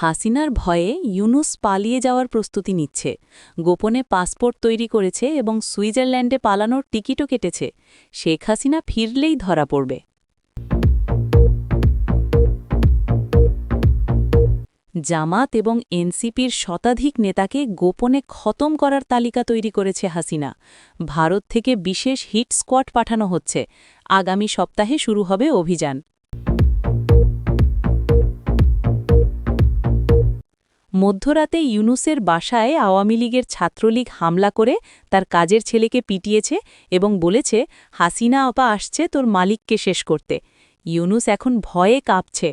হাসিনার ভয়ে ইউনুস পালিয়ে যাওয়ার প্রস্তুতি নিচ্ছে। গোপনে পাসপোর্ট তৈরি করেছে এবং সুইজারল্যান্ডে পালানোর টিকিটও কেটেছে। শেখ হাসিনা ফিরলেই ধরা পড়বে। জামাত এবং এনসিপির শতাধিক নেতাকে গোপনে খতম করার তালিকা তৈরি করেছে হাসিনা। ভারত থেকে বিশেষ হিট স্কোয়াড পাঠানো হচ্ছে। আগামী সপ্তাহে শুরু হবে অভিযান। মধ্যরাতে ইউনুসের বাসায় আওয়ামী লীগের ছাত্রলীগ হামলা করে তার কাজের ছেলেকে পিটিয়েছে এবং বলেছে, হাসিনা আপা, আসছে, তোর মালিককে শেষ করতে। ইউনুস এখন ভয়ে কাঁপছে।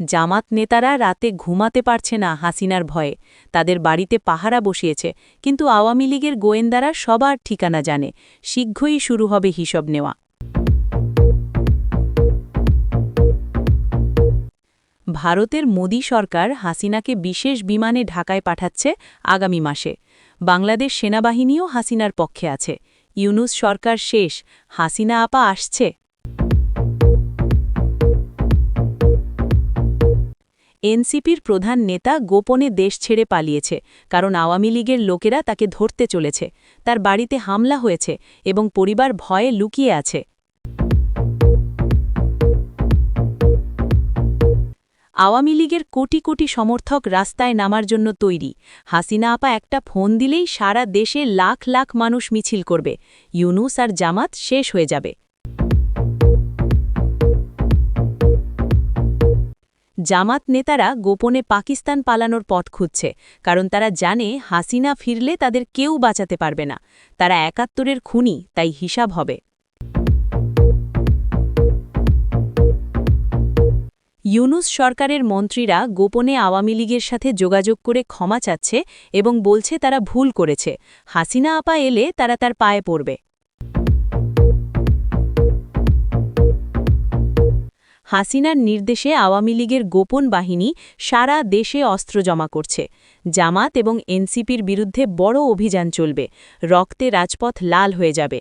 জামাত নেতারা রাতে ঘুমাতে পারছে না হাসিনার ভয়ে। তাদের বাড়িতে পাহারা বসিয়েছে, কিন্তু আওয়ামী লীগের গোয়েন্দারা সবার ঠিকানা জানে। শীঘ্রই শুরু হবে হিসব নেওয়া। ভারতের মোদী সরকার হাসিনাকে বিশেষ বিমানে ঢাকায় পাঠাচ্ছে আগামী মাসে। বাংলাদেশ সেনাবাহিনীও হাসিনার পক্ষে আছে। ইউনুস সরকার শেষ। হাসিনা আপা আসছে। এনসিপির প্রধান নেতা গোপনে দেশ ছেড়ে পালিয়েছে, কারণ আওয়ামী লীগের লোকেরা তাকে ধরতে চলেছে। তার বাড়িতে হামলা হয়েছে এবং পরিবার ভয়ে লুকিয়ে আছে। আওয়ামী লীগের কোটি কোটি সমর্থক রাস্তায় নামার জন্য তৈরি। হাসিনা আপা একটা ফোন দিলেই সারা দেশে লাখ লাখ মানুষ মিছিল করবে। ইউনুস আর জামাত শেষ হয়ে যাবে। জামাত নেতারা গোপনে পাকিস্তান পালানোর পথ খুঁজছে, কারণ তারা জানে হাসিনা ফিরলে তাদের কেউ বাঁচাতে পারবে না। তারা একাত্তরের খুনি, তাই হিসাব হবে। ইউনুস সরকারের মন্ত্রীরা গোপনে আওয়ামী লীগের সাথে যোগাযোগ করে ক্ষমা চাচ্ছে এবং বলছে তারা ভুল করেছে। হাসিনা আপা এলে তারা তার পায়ে পড়বে। হাসিনার নির্দেশে আওয়ামী লীগের গোপন বাহিনী সারা দেশে অস্ত্র জমা করছে। জামাত এবং এনসিপির বিরুদ্ধে বড় অভিযান চলবে। রক্তে রাজপথ লাল হয়ে যাবে।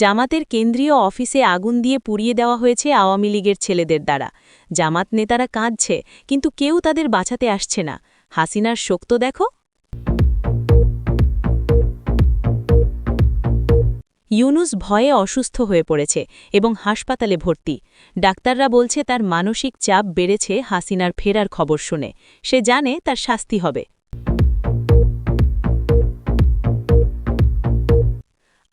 জামাতের কেন্দ্রীয় অফিসে আগুন দিয়ে পুড়িয়ে দেওয়া হয়েছে আওয়ামী লীগের ছেলেদের দ্বারা। জামাত নেতারা কাঁদছে, কিন্তু কেউ তাদের বাঁচাতে আসছে না। হাসিনার শক্ত দেখো। ইউনুস ভয়ে অসুস্থ হয়ে পড়েছে এবং হাসপাতালে ভর্তি। ডাক্তাররা বলছে তার মানসিক চাপ বেড়েছে হাসিনার ফেরার খবর শুনে। সে জানে তার শাস্তি হবে।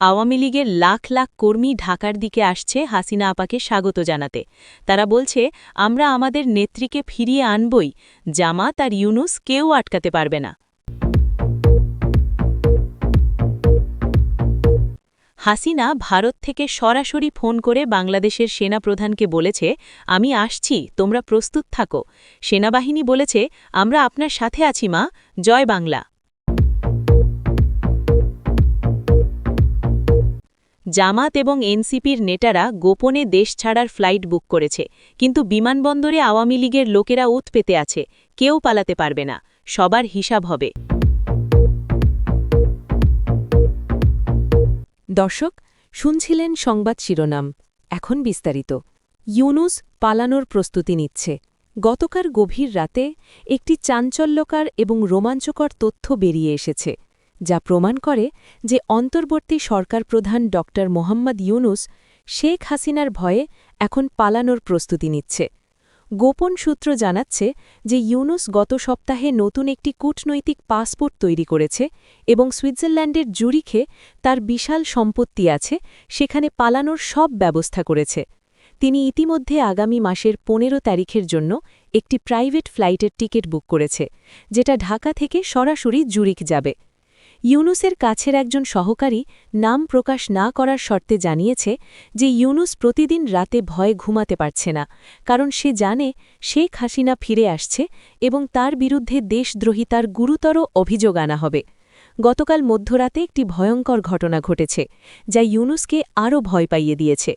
আওয়ামী লীগের লাখ লাখ কর্মী ঢাকার দিকে আসছে হাসিনা আপাকে স্বাগত জানাতে। তারা বলছে, আমরা আমাদের নেত্রীকে ফিরিয়ে আনবই, জামাত আর ইউনুস কেউ আটকাতে পারবে না। হাসিনা ভারত থেকে সরাসরি ফোন করে বাংলাদেশের সেনাপ্রধানকে বলেছে, আমি আসছি, তোমরা প্রস্তুত থাকো। সেনাবাহিনী বলেছে, আমরা আপনার সাথে আছি মা, জয় বাংলা। জামাত এবং এনসিপির নেটারা গোপনে দেশ ছাড়ার ফ্লাইট বুক করেছে, কিন্তু বিমানবন্দরে আওয়ামী লীগের লোকেরা উৎ পেতে আছে, কেউ পালাতে পারবে না, সবার হিসাব হবে। দর্শক, শুনছিলেন সংবাদ শিরোনাম, এখন বিস্তারিত। ইউনুস পালানোর প্রস্তুতি নিচ্ছে। গতকার গভীর রাতে একটি চাঞ্চল্যকার এবং রোমাঞ্চকর তথ্য বেরিয়ে এসেছে। যা প্রমাণ করে যে অন্তর্বর্তী সরকার প্রধান ড. মোহাম্মদ ইউনুস শেখ হাসিনার ভয়ে এখন পালানোর প্রস্তুতি নিচ্ছে। গোপন সূত্র জানাচ্ছে যে ইউনুস গত সপ্তাহে নতুন একটি কূটনৈতিক পাসপোর্ট তৈরি করেছে এবং সুইজারল্যান্ডের জুরিখে তার বিশাল সম্পত্তি আছে, সেখানে পালানোর সব ব্যবস্থা করেছে। তিনি ইতিমধ্যে আগামী মাসের পনেরো তারিখের জন্য একটি প্রাইভেট ফ্লাইটের টিকিট বুক করেছে, যেটা ঢাকা থেকে সরাসরি জুরিক যাবে। ইউনুসের কাছের একজন সহকারী নাম প্রকাশ না করার শর্তে জানিয়েছে যে ইউনুস প্রতিদিন রাতে ভয়ে ঘুমাতে পারছে না, কারণ সে জানে শেখ হাসিনা ফিরে আসছে এবং তার বিরুদ্ধে দেশদ্রোহিতার গুরুতর অভিযোগ আনা হবে। গতকাল মধ্যরাতে একটি ভয়ঙ্কর ঘটনা ঘটেছে, যা ইউনুসকে আরও ভয় পাইয়ে দিয়েছে।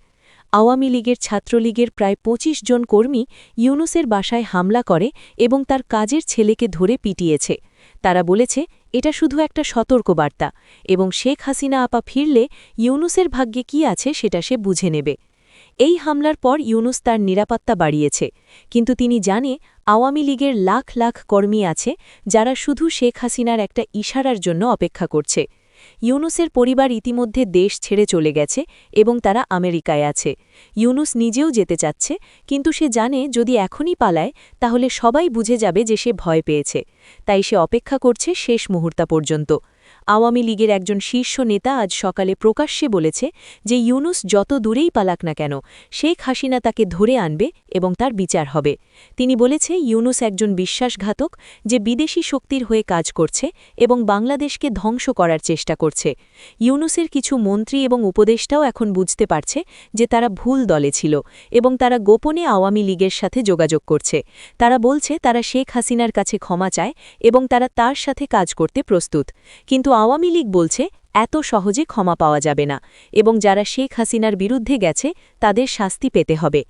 আওয়ামী লীগের ছাত্রলীগের প্রায় ২৫ জন কর্মী ইউনুসের বাসায় হামলা করে এবং তার কাজের ছেলেকে ধরে পিটিয়েছে। তারা বলেছে এটা শুধু একটা সতর্কবার্তা এবং শেখ হাসিনা আপা ফিরলে ইউনুসের ভাগ্যে কি আছে সেটা সে বুঝে নেবে। এই হামলার পর ইউনুস তার নিরাপত্তা বাড়িয়েছে, কিন্তু তিনি জানে আওয়ামী লীগের লাখ লাখ কর্মী আছে যারা শুধু শেখ হাসিনার একটা ইশারার জন্য অপেক্ষা করছে। ইউনুসের পরিবার ইতিমধ্যে দেশ ছেড়ে চলে গেছে এবং তারা আমেরিকায় আছে। ইউনুস নিজেও যেতে চাচ্ছে, কিন্তু সে জানে যদি এখনই পালায়, তাহলে সবাই বুঝে যাবে যে সে ভয় পেয়েছে। তাই সে অপেক্ষা করছে শেষ মুহূর্তা পর্যন্ত। আওয়ামী লীগের একজন শীর্ষ নেতা আজ সকালে প্রকাশ্যে বলেছে যে ইউনুস যত দূরেই পালাক না কেন, শেখ হাসিনা তাকে ধরে আনবে এবং তার বিচার হবে। তিনি বলেছে, ইউনুস একজন বিশ্বাসঘাতক যে বিদেশি শক্তির হয়ে কাজ করছে এবং বাংলাদেশকে ধ্বংস করার চেষ্টা করছে। ইউনুসের কিছু মন্ত্রী এবং উপদেষ্টাও এখন বুঝতে পারছে যে তারা ভুল দলে ছিল এবং তারা গোপনে আওয়ামী লীগের সাথে যোগাযোগ করছে। তারা বলছে, তারা শেখ হাসিনার কাছে ক্ষমা চায় এবং তারা তার সাথে কাজ করতে প্রস্তুত। কিন্তু আওয়ামী লীগ বলছে, এত সহজে ক্ষমা পাওয়া যাবে না এবং যারা শেখ হাসিনার বিরুদ্ধে গেছে, তাদের শাস্তি পেতে হবে।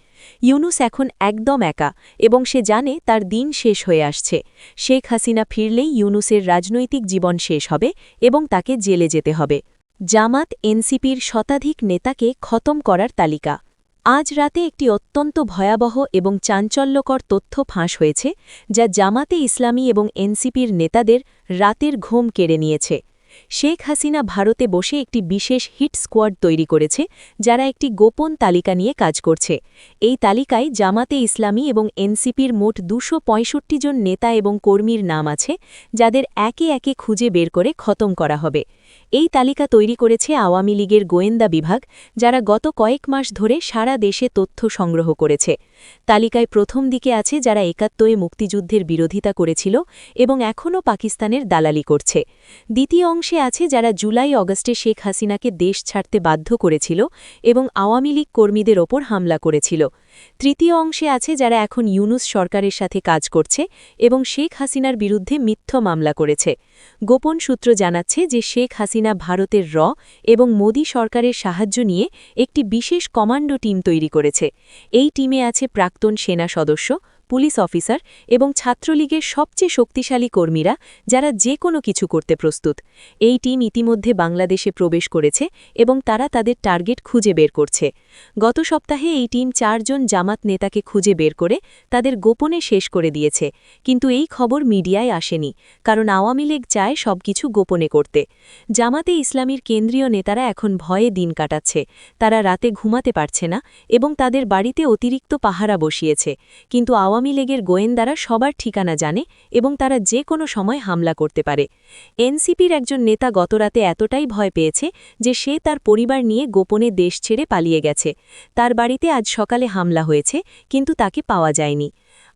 ইউনুস এখন একদম একা এবং সে জানে তার দিন শেষ হয়ে আসছে। শেখ হাসিনা ফিরলেই ইউনুসের রাজনৈতিক জীবন শেষ হবে এবং তাকে জেলে যেতে হবে। জামাত এনসিপির শতাধিক নেতাকে খতম করার তালিকা। আজ রাতে একটি অত্যন্ত ভয়াবহ এবং চাঞ্চল্যকর তথ্য ফাঁস হয়েছে, যা জামাতে ইসলামী এবং এনসিপির নেতাদের রাতের ঘুম কেড়ে নিয়েছে। শেখ হাসিনা ভারতে বসে একটি বিশেষ হিট স্কোয়াড তৈরি করেছে, যারা একটি গোপন তালিকা নিয়ে কাজ করছে। এই তালিকায় জামাতে ইসলামী এবং এনসিপির মোট দুশো জন নেতা এবং কর্মীর নাম আছে, যাদের একে একে খুঁজে বের করে খতম করা হবে। এই তালিকা তৈরি করেছে আওয়ামী লীগের গোয়েন্দা বিভাগ, যারা গত কয়েক মাস ধরে সারা দেশে তথ্য সংগ্রহ করেছে। তালিকায় প্রথম দিকে আছে যারা একাত্তরে মুক্তিযুদ্ধের বিরোধিতা করেছিল এবং এখনও পাকিস্তানের দালালি করছে। দ্বিতীয় অংশে আছে যারা জুলাই অগস্টে শেখ হাসিনাকে দেশ ছাড়তে বাধ্য করেছিল এবং আওয়ামী লীগ কর্মীদের ওপর হামলা করেছিল। তৃতীয় অংশে আছে যারা এখন ইউনুস সরকারের সাথে কাজ করছে এবং শেখ হাসিনার বিরুদ্ধে মিথ্য মামলা করেছে। গোপন সূত্র জানাচ্ছে যে শেখ হাসিনা ভারতের র এবং মোদী সরকারের সাহায্য নিয়ে একটি বিশেষ কমান্ডো টিম তৈরি করেছে। এই টিমে আছে প্রাক্তন সেনা সদস্য পুলিশ অফিসার এবং ছাত্রলীগের সবচেয়ে শক্তিশালী কর্মীরা যারা যে কোনো কিছু করতে প্রস্তুত। এই টিম ইতিমধ্যে বাংলাদেশে প্রবেশ করেছে এবং তারা তাদের টার্গেট খুঁজে বের করছে। গত সপ্তাহে এই টিম চারজন জামাত নেতাকে খুঁজে বের করে তাদের গোপনে শেষ করে দিয়েছে। কিন্তু এই খবর মিডিয়ায় আসেনি, কারণ আওয়ামী লীগ চায় সবকিছু গোপনে করতে। জামাতে ইসলামীর কেন্দ্রীয় নেতারা এখন ভয়ে দিন কাটাচ্ছে। তারা রাতে ঘুমাতে পারছে না এবং তাদের বাড়িতে অতিরিক্ত পাহারা বসিয়েছে। কিন্তু আওয়ামী লীগের গোয়েন্দারা সবার ঠিকানা জানে এবং তারা যে কোনো সময় হামলা করতে পারে। এনসিপির একজন নেতা গতরাতে এতটাই ভয় পেয়েছে যে সে তার পরিবার নিয়ে গোপনে দেশ ছেড়ে পালিয়ে গেছে। তার বাড়িতে আজ সকালে হামলা হয়েছে, কিন্তু তাকে পাওয়া যায়নি।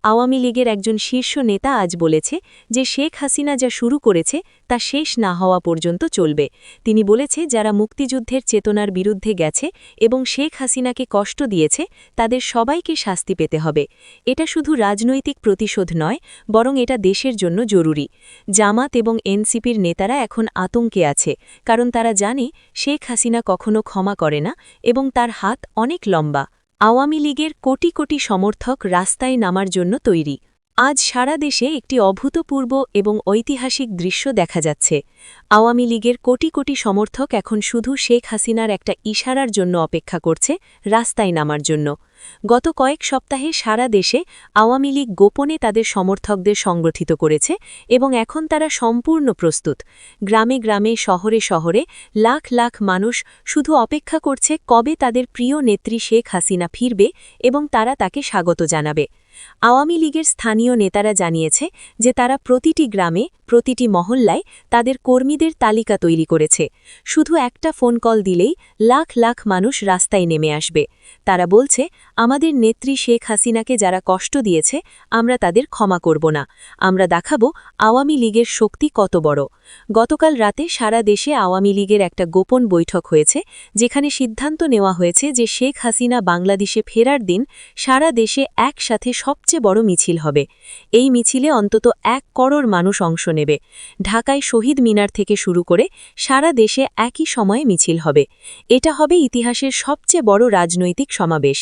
আওয়ামী লীগের একজন শীর্ষ নেতা আজ বলেছে যে শেখ হাসিনা যা শুরু করেছে তা শেষ না হওয়া পর্যন্ত চলবে। তিনি বলেছে, যারা মুক্তিযুদ্ধের চেতনার বিরুদ্ধে গেছে এবং শেখ হাসিনাকে কষ্ট দিয়েছে, তাদের সবাইকে শাস্তি পেতে হবে। এটা শুধু রাজনৈতিক প্রতিশোধ নয়, বরং এটা দেশের জন্য জরুরি। জামাত এবং এনসিপির নেতারা এখন আতঙ্কে আছে, কারণ তারা জানে শেখ হাসিনা কখনো ক্ষমা করে না এবং তার হাত অনেক লম্বা। আওয়ামী লীগের কোটি কোটি সমর্থক রাস্তায় নামার জন্য তৈরি। আজ সারা দেশে একটি অভূতপূর্ব এবং ঐতিহাসিক দৃশ্য দেখা যাচ্ছে। আওয়ামী লীগের কোটি কোটি সমর্থক এখন শুধু শেখ হাসিনার একটা ইশারার জন্য অপেক্ষা করছে, রাস্তায় নামার জন্য। গত কয়েক সপ্তাহে সারা দেশে আওয়ামী লীগ গোপনে তাদের সমর্থকদের সংগঠিত করেছে এবং এখন তারা সম্পূর্ণ প্রস্তুত। গ্রামে গ্রামে, শহরে শহরে লাখ লাখ মানুষ শুধু অপেক্ষা করছে কবে তাদের প্রিয় নেত্রী শেখ হাসিনা ফিরবে এবং তারা তাকে স্বাগত জানাবে। আওয়ামী লীগের স্থানীয় নেতারা জানিয়েছে যে তারা প্রতিটি গ্রামে প্রতিটি মহল্লায় তাদের কর্মীদের তালিকা তৈরি করেছে। শুধু একটা ফোন কল দিলেই লাখ লাখ মানুষ রাস্তায় নেমে আসবে। তারা বলছে, আমাদের নেত্রী শেখ হাসিনাকে যারা কষ্ট দিয়েছে, আমরা তাদের ক্ষমা করব না। আমরা দেখাবো আওয়ামী লীগের শক্তি কত বড়। গতকাল রাতে সারা দেশে আওয়ামী লীগের একটা গোপন বৈঠক হয়েছে, যেখানে সিদ্ধান্ত নেওয়া হয়েছে যে শেখ হাসিনা বাংলাদেশে ফেরার দিন সারা দেশে একসাথে সবচেয়ে বড় মিছিল হবে। এই মিছিলে অন্তত এক করোড় মানুষ অংশ নেবে। নেবে। ঢাকায় শহীদ মিনার থেকে শুরু করে সারা দেশে একই সময়ে মিছিল হবে। এটা হবে ইতিহাসের সবচেয়ে বড় রাজনৈতিক সমাবেশ।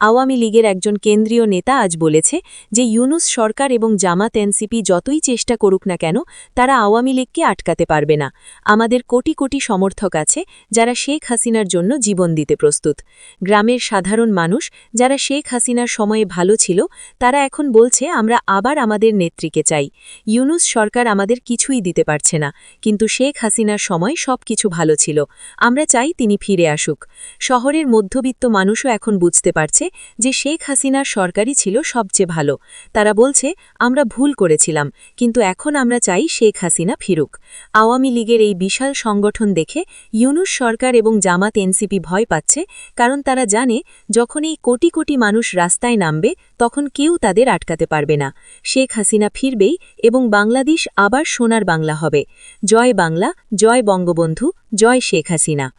আওয়ামী লীগের একজন কেন্দ্রীয় নেতা আজ বলেছে যে, ইউনুস সরকার এবং জামাত এনসিপি যতই চেষ্টা করুক না কেন, তারা আওয়ামী লীগকে আটকাতে পারবে না। আমাদের কোটি কোটি সমর্থক আছে যারা শেখ হাসিনার জন্য জীবন দিতে প্রস্তুত। গ্রামের সাধারণ মানুষ যারা শেখ হাসিনার সময়ে ভালো ছিল, তারা এখন বলছে, আমরা আবার আমাদের নেত্রীকে চাই। ইউনুস সরকার আমাদের কিছুই দিতে পারছে না। কিন্তু শেখ হাসিনার সময় সব কিছু ভালো ছিল। আমরা চাই তিনি ফিরে আসুক। শহরের মধ্যবিত্ত মানুষও এখন বুঝতে পারছে যে শেখ হাসিনার সরকারই ছিল সবচেয়ে ভালো। তারা বলছে, আমরা ভুল করেছিলাম, কিন্তু এখন আমরা চাই শেখ হাসিনা ফিরুক। আওয়ামী লীগের এই বিশাল সংগঠন দেখে ইউনুস সরকার এবং জামাত এনসিপি ভয় পাচ্ছে, কারণ তারা জানে যখন এই কোটি কোটি মানুষ রাস্তায় নামবে তখন কেউ তাদের আটকাতে পারবে না। শেখ হাসিনা ফিরবেই এবং বাংলাদেশ আবার সোনার বাংলা হবে। জয় বাংলা, জয় বঙ্গবন্ধু, জয় শেখ হাসিনা।